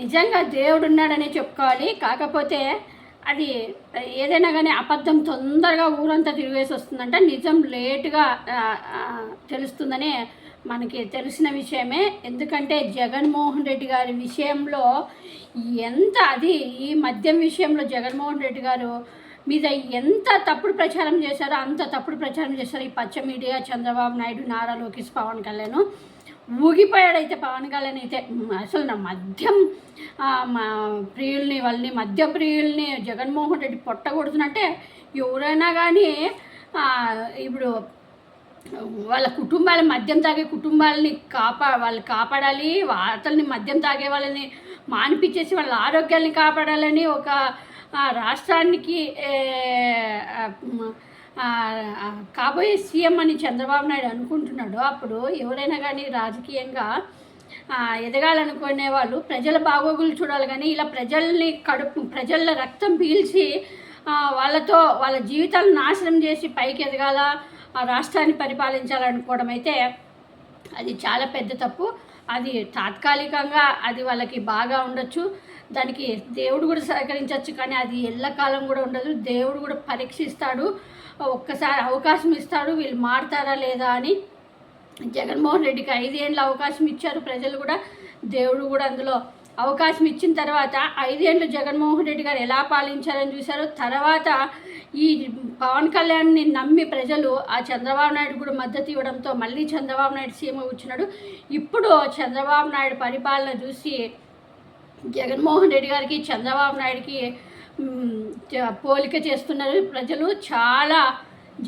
నిజంగా దేవుడు ఉన్నాడని చెప్పుకోవాలి. కాకపోతే అది ఏదైనా కానీ అబద్ధం తొందరగా ఊరంతా తిరిగేసి వస్తుందంట. నిజం లేటుగా తెలుస్తుందని మనకి తెలిసిన విషయమే. ఎందుకంటే జగన్మోహన్ రెడ్డి గారి విషయంలో ఎంత అది ఈ మద్యం విషయంలో జగన్మోహన్ రెడ్డి గారు మీద ఎంత తప్పుడు ప్రచారం చేశారో అంత తప్పుడు ప్రచారం చేశారు ఈ పచ్చ మీడియా చంద్రబాబు నాయుడు నారా లోకేష్ పవన్ కళ్యాణ్. ఊగిపోయాడైతే పవన్ కళ్యాణ్ అయితే. అసలు నా మద్యం మా ప్రియుల్ని వాళ్ళని మద్య ప్రియుల్ని జగన్మోహన్ రెడ్డి పొట్టగొడుతున్నట్టే ఎవరైనా కానీ ఇప్పుడు వాళ్ళ కుటుంబాల మద్యం తాగే కుటుంబాలని కాపా వాళ్ళు కాపాడాలి వార్తల్ని మద్యం తాగే వాళ్ళని మానిపించేసి వాళ్ళ ఆరోగ్యాన్ని కాపాడాలని ఒక రాష్ట్రానికి కాబోయే సీఎం అని చంద్రబాబు నాయుడు అనుకుంటున్నాడు అప్పుడు ఎవరైనా కానీ రాజకీయంగా ఎదగాలనుకునే వాళ్ళు ప్రజల బాగోగులు చూడాలి కానీ ఇలా ప్రజల్ని కడుపు ప్రజల రక్తం పీల్చి వాళ్ళతో వాళ్ళ జీవితాలను నాశనం చేసి పైకి ఎదగాల ఆ రాష్ట్రాన్ని పరిపాలించాలనుకోవడం అయితే అది చాలా పెద్ద తప్పు. అది తాత్కాలికంగా అది వాళ్ళకి బాగా ఉండొచ్చు. దానికి దేవుడు కూడా సహకరించవచ్చు కానీ అది ఎల్లకాలం కూడా ఉండదు. దేవుడు కూడా పరీక్షిస్తాడు. ఒక్కసారి అవకాశం ఇస్తాడు వీళ్ళు మారుతారా లేదా అని జగన్మోహన్ రెడ్డికి ఐదేళ్ళు అవకాశం ఇచ్చారు. ప్రజలు కూడా దేవుడు కూడా అందులో అవకాశం ఇచ్చిన తర్వాత ఐదేళ్ళు జగన్మోహన్ రెడ్డి గారు ఎలా పాలించారని చూశారు. తర్వాత ఈ పవన్ కళ్యాణ్ని నమ్మి ప్రజలు ఆ చంద్రబాబు నాయుడు కూడా మద్దతు ఇవ్వడంతో మళ్ళీ చంద్రబాబు నాయుడు సీఎం వచ్చినాడు. ఇప్పుడు చంద్రబాబు నాయుడు పరిపాలన చూసి జగన్మోహన్ రెడ్డి గారికి చంద్రబాబు నాయుడికి పోలిక చేస్తున్నారు. ప్రజలు చాలా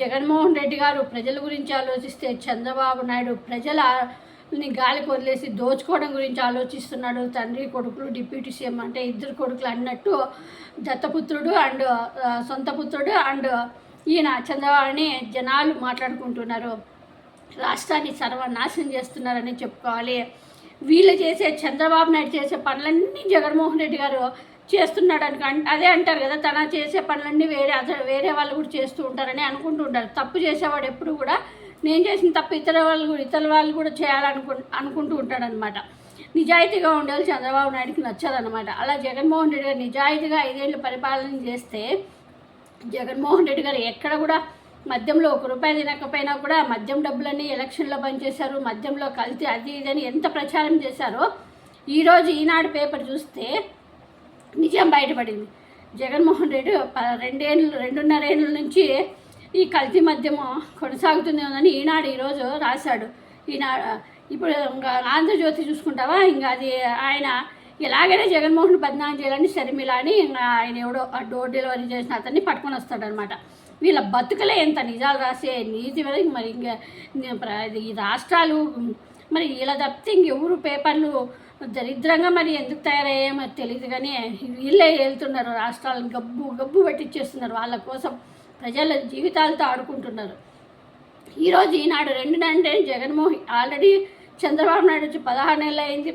జగన్మోహన్ రెడ్డి గారు ప్రజల గురించి ఆలోచిస్తే చంద్రబాబు నాయుడు ప్రజలని గాలికి వదిలేసి దోచుకోవడం గురించి ఆలోచిస్తున్నాడు. తండ్రి కొడుకులు డిప్యూటీ సీఎం అంటే ఇద్దరు కొడుకులు అన్నట్టు దత్తపుత్రుడు అండ్ సొంత పుత్రుడు అండ్ ఈయన చంద్రబాబుని జనాలు మాట్లాడుకుంటున్నారు. రాష్ట్రాన్ని సర్వనాశనం చేస్తున్నారని చెప్పుకోవాలి. వీళ్ళు చేసే చంద్రబాబు నాయుడు చేసే పనులన్నీ జగన్మోహన్ రెడ్డి గారు చేస్తున్నాడని అదే అంటారు కదా తన చేసే పనులన్నీ వేరే అదర్ వేరే వాళ్ళు కూడా చేస్తూ ఉంటారని అనుకుంటూ ఉంటారు తప్పు చేసేవాడు ఎప్పుడు కూడా నేను చేసిన తప్పు ఇతర వాళ్ళు కూడా ఇతర వాళ్ళు కూడా చేయాలనుకు అనుకుంటూ ఉంటాడనమాట నిజాయితీగా ఉండాలి చంద్రబాబు నాయుడుకి నచ్చదనమాట అలా జగన్మోహన్ రెడ్డి గారు నిజాయితీగా ఐదేళ్ళు పరిపాలన చేస్తే జగన్మోహన్ రెడ్డి గారు ఎక్కడ కూడా మద్యంలో ఒక రూపాయి తినకపోయినా కూడా మద్యం డబ్బులన్నీ ఎలక్షన్లో పనిచేశారు మద్యంలో కల్తీ అది ఇదని ఎంత ప్రచారం చేశారో ఈరోజు ఈనాడు పేపర్ చూస్తే నిజం బయటపడింది. జగన్మోహన్ రెడ్డి ప- రెండేళ్ళు రెండున్నరేళ్ళ నుంచి ఈ కల్తీ మద్యము కొనసాగుతుందేమోనని ఈనాడు ఈరోజు రాశాడు. ఈనా ఇప్పుడు ఇంకా ఆంధ్రజ్యోతి చూసుకుంటావా? ఇంకా అది ఆయన ఎలాగైనా జగన్మోహన్ బద్నాం చేయాలని షర్మిల అని ఇంకా ఆయన ఎవడో డోర్ డెలివరీ చేసిన అతన్ని పట్టుకొని వస్తాడనమాట వీళ్ళ బతుకలే ఎంత నిజాలు రాసే నీతి మరి ఇంకా ఇది ఈ రాష్ట్రాలు మరి ఇలా తప్పితే ఇంకెవరు పేపర్లు దరిద్రంగా మరి ఎందుకు తయారయ్యామో తెలియదు కానీ వీళ్ళే వెళ్తున్నారు రాష్ట్రాలను గబ్బు గబ్బు పట్టించేస్తున్నారు. వాళ్ళ కోసం ప్రజల జీవితాలతో ఆడుకుంటున్నారు. ఈరోజు ఈనాడు రెండు అంటే జగన్మోహన్ ఆల్రెడీ చంద్రబాబు నాయుడు వచ్చి పదహారు నెలలు అయింది.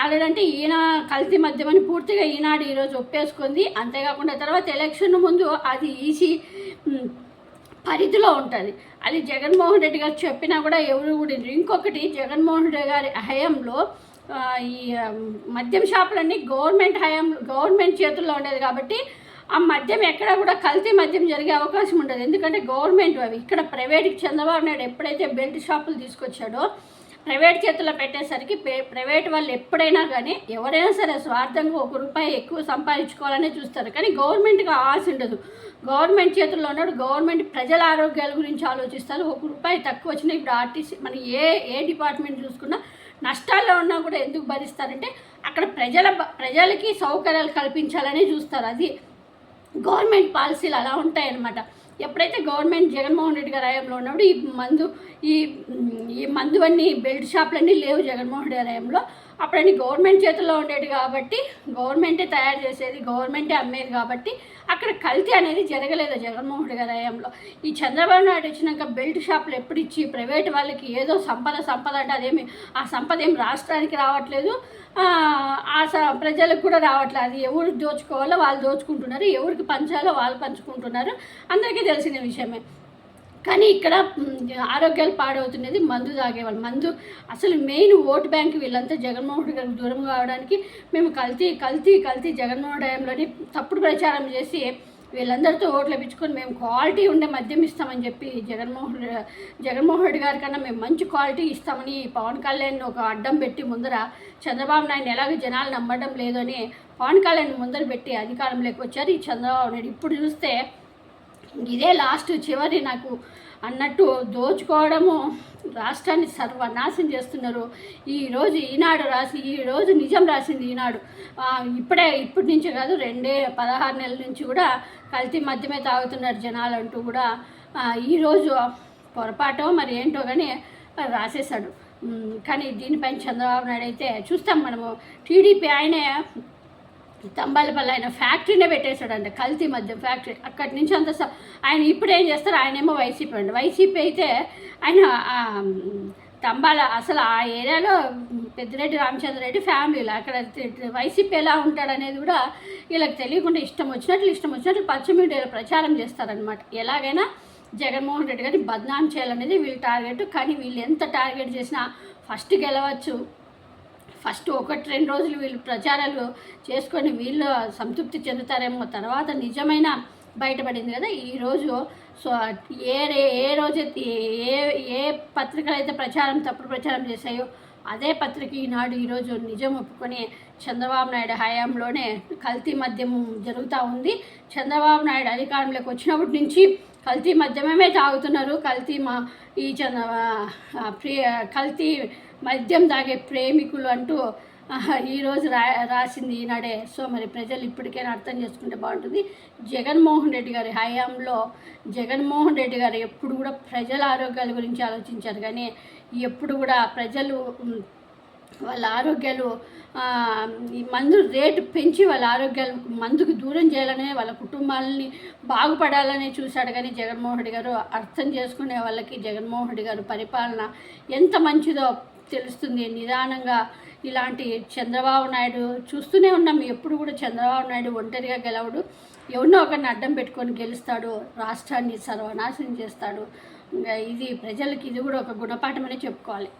ఆల్రెడీ అంటే ఈయన కల్తీ మధ్యమని పూర్తిగా ఈనాడు ఈరోజు ఒప్పేసుకుంది. అంతేకాకుండా తర్వాత ఎలక్షన్ ముందు అది ఈసీ పరిధిలో ఉంటుంది. అది జగన్మోహన్ రెడ్డి గారు చెప్పినా కూడా ఎవరు కూడా ఇంకొకటి జగన్మోహన్ రెడ్డి గారి హయాంలో ఈ మద్యం షాపులన్నీ గవర్నమెంట్ హయాం గవర్నమెంట్ చేతుల్లో ఉండేది కాబట్టి ఆ మద్యం ఎక్కడ కూడా కల్తీ మద్యం జరిగే అవకాశం ఉండదు. ఎందుకంటే గవర్నమెంట్ అవి. ఇక్కడ ప్రైవేట్కి చంద్రబాబు నాయుడు ఎప్పుడైతే బెల్ట్ షాపులు తీసుకొచ్చాడో ప్రైవేట్ చేతుల్లో పెట్టేసరికి ప్రైవేట్ వాళ్ళు ఎప్పుడైనా కానీ ఎవరైనా సరే స్వార్థంగా ఒక రూపాయి ఎక్కువ సంపాదించుకోవాలనే చూస్తారు. కానీ గవర్నమెంట్కి ఆశ ఉండదు. గవర్నమెంట్ చేతుల్లో ఉన్నాడు. గవర్నమెంట్ ప్రజల ఆరోగ్యాల గురించి ఆలోచిస్తారు. ఒక రూపాయి తక్కువ వచ్చినా ఇప్పుడు ఆర్టీసీ మన ఏ ఏ డిపార్ట్మెంట్ చూసుకున్నా నష్టాల్లో ఉన్నా కూడా ఎందుకు భరిస్తారంటే అక్కడ ప్రజల ప్రజలకి సౌకర్యాలు కల్పించాలని చూస్తారు. అది గవర్నమెంట్ పాలసీలు అలా ఉంటాయన్నమాట. ఎప్పుడైతే గవర్నమెంట్ జగన్మోహన్ రెడ్డి గారి హయాంలో ఉన్నప్పుడు ఈ మందు ఈ ఈ మందువన్నీ బెల్ట్ షాపులన్నీ లేవు జగన్మోహన్ రెడ్డి అప్పుడన్నీ గవర్నమెంట్ చేతుల్లో ఉండేది కాబట్టి గవర్నమెంటే తయారు చేసేది గవర్నమెంటే అమ్మేది కాబట్టి అక్కడ కల్తీ అనేది జరగలేదు జగన్మోహన్ రెడ్డి గారి హయాంలో ఈ చంద్రబాబు నాయుడు వచ్చినాక బెల్ట్ షాపులు ఎప్పుడు ఇచ్చి ప్రైవేట్ వాళ్ళకి ఏదో సంపద సంపద అంటే అదేమి ఆ సంపద ఏం రాష్ట్రానికి రావట్లేదు. ఆ, ఆ స- ప్రజలకు కూడా రావట్లేదు. అది ఎవరు దోచుకోవాలో వాళ్ళు దోచుకుంటున్నారు. ఎవరికి పంచాలో వాళ్ళు పంచుకుంటున్నారు. అందరికీ తెలిసిన విషయమే. కానీ ఇక్కడ ఆరోగ్యాలు పాడవుతున్నది మందు తాగేవాళ్ళు. మందు అసలు మెయిన్ ఓటు బ్యాంక్ వీళ్ళంతా జగన్మోహన్ గారికి దూరం కావడానికి మేము కల్తీ కల్తీ కల్తీ జగన్మోహన్ టైంలోని తప్పుడు ప్రచారం చేసి వీళ్ళందరితో ఓట్లు ఇప్పించుకొని మేము క్వాలిటీ ఉండే మద్యం ఇస్తామని చెప్పి జగన్మోహన్ జగన్మోహన్ రెడ్డి గారి కన్నా మేము మంచి క్వాలిటీ ఇస్తామని పవన్ కళ్యాణ్ ఒక అడ్డం పెట్టి ముందర చంద్రబాబు నాయుడు ఎలాగో జనాలు నమ్మడం లేదని పవన్ కళ్యాణ్ ముందర పెట్టి అధికారంలోకి వచ్చారు. ఈ చంద్రబాబు నాయుడు ఇప్పుడు చూస్తే ఇదే లాస్ట్ చివరి నాకు అన్నట్టు దోచుకోవడము. రాష్ట్రాన్ని సర్వనాశం చేస్తున్నారు. ఈరోజు ఈనాడు రాసి ఈరోజు నిజం రాసింది ఈనాడు. ఇప్పుడే ఇప్పటి నుంచి కాదు రెండే పదహారు నెలల నుంచి కూడా కల్తీ మధ్యమే తాగుతున్నారు జనాలు అంటూ కూడా ఈరోజు పొరపాటో మరి ఏంటో కానీ రాసేశాడు. కానీ దీనిపైన చంద్రబాబు నాయుడు అయితే చూస్తాం మనము. టీడీపీ ఆయనే తంబాలపల్లి ఆయన ఫ్యాక్టరీనే పెట్టేశాడంట కల్తీ మద్యం ఫ్యాక్టరీ. అక్కడి నుంచి అంత ఆయన ఇప్పుడు ఏం చేస్తారు? ఆయనేమో వైసీపీ అండి వైసీపీ అయితే ఆయన తంబాల అసలు ఆ ఏరియాలో పెద్దిరెడ్డి రామచంద్రరెడ్డి ఫ్యామిలీలో అక్కడ వైసీపీ ఎలా ఉంటాడనేది కూడా వీళ్ళకి తెలియకుండా ఇష్టం వచ్చినట్లు ఇష్టం వచ్చినట్లు పశ్చిమ మీడియాలో ప్రచారం చేస్తారనమాట ఎలాగైనా జగన్మోహన్ రెడ్డి గారిని బద్నాం చేయాలనేది వీళ్ళ టార్గెట్. కానీ వీళ్ళు ఎంత టార్గెట్ చేసినా ఫస్ట్ గెలవచ్చు. ఫస్ట్ ఒకటి రెండు రోజులు వీళ్ళు ప్రచారాలు చేసుకొని వీళ్ళు సంతృప్తి చెందుతారేమో తర్వాత నిజమైన బయటపడింది కదా. ఈరోజు సో ఏ ఏ రోజైతే ఏ ఏ పత్రికలు అయితే ప్రచారం తప్పుడు ప్రచారం చేశాయో అదే పత్రిక ఈనాడు ఈరోజు నిజం ఒప్పుకొని చంద్రబాబు నాయుడు హయాంలోనే కల్తీ మద్యం జరుగుతూ ఉంది. చంద్రబాబు నాయుడు అధికారంలోకి వచ్చినప్పటి నుంచి కల్తీ మద్యమే తాగుతున్నారు. కల్తీ మా ఈ చంద్ర ప్రియ కల్తీ మద్యం తాగే ప్రేమికులు అంటూ ఈరోజు రా రాసింది ఈనాడే. సో మరి ప్రజలు ఇప్పటికైనా అర్థం చేసుకుంటే బాగుంటుంది. జగన్మోహన్ రెడ్డి గారి హయాంలో జగన్మోహన్ రెడ్డి గారు ఎప్పుడు కూడా ప్రజల ఆరోగ్యాల గురించి ఆలోచించారు. కానీ ఎప్పుడు కూడా ప్రజలు వాళ్ళ ఆరోగ్యాలు ఈ మందు రేటు పెంచి వాళ్ళ ఆరోగ్యాలు మందుకు దూరం చేయాలనే వాళ్ళ కుటుంబాలని బాగుపడాలని చూశాడు. కానీ జగన్మోహన్ రెడ్డి గారు అర్థం చేసుకునే వాళ్ళకి జగన్మోహన్ రెడ్డి గారు పరిపాలన ఎంత మంచిదో తెలుస్తుంది. నిదానంగా ఇలాంటి చంద్రబాబు నాయుడు చూస్తూనే ఉన్నాం. ఎప్పుడు కూడా చంద్రబాబు నాయుడు ఒంటరిగా గెలవడు. ఎవరినో ఒకరిని అడ్డం పెట్టుకొని గెలుస్తాడు. రాష్ట్రాన్ని సర్వనాశనం చేస్తాడు. ఇంకా ఇది ప్రజలకి ఇది కూడా ఒక గుణపాఠమనే చెప్పుకోవాలి.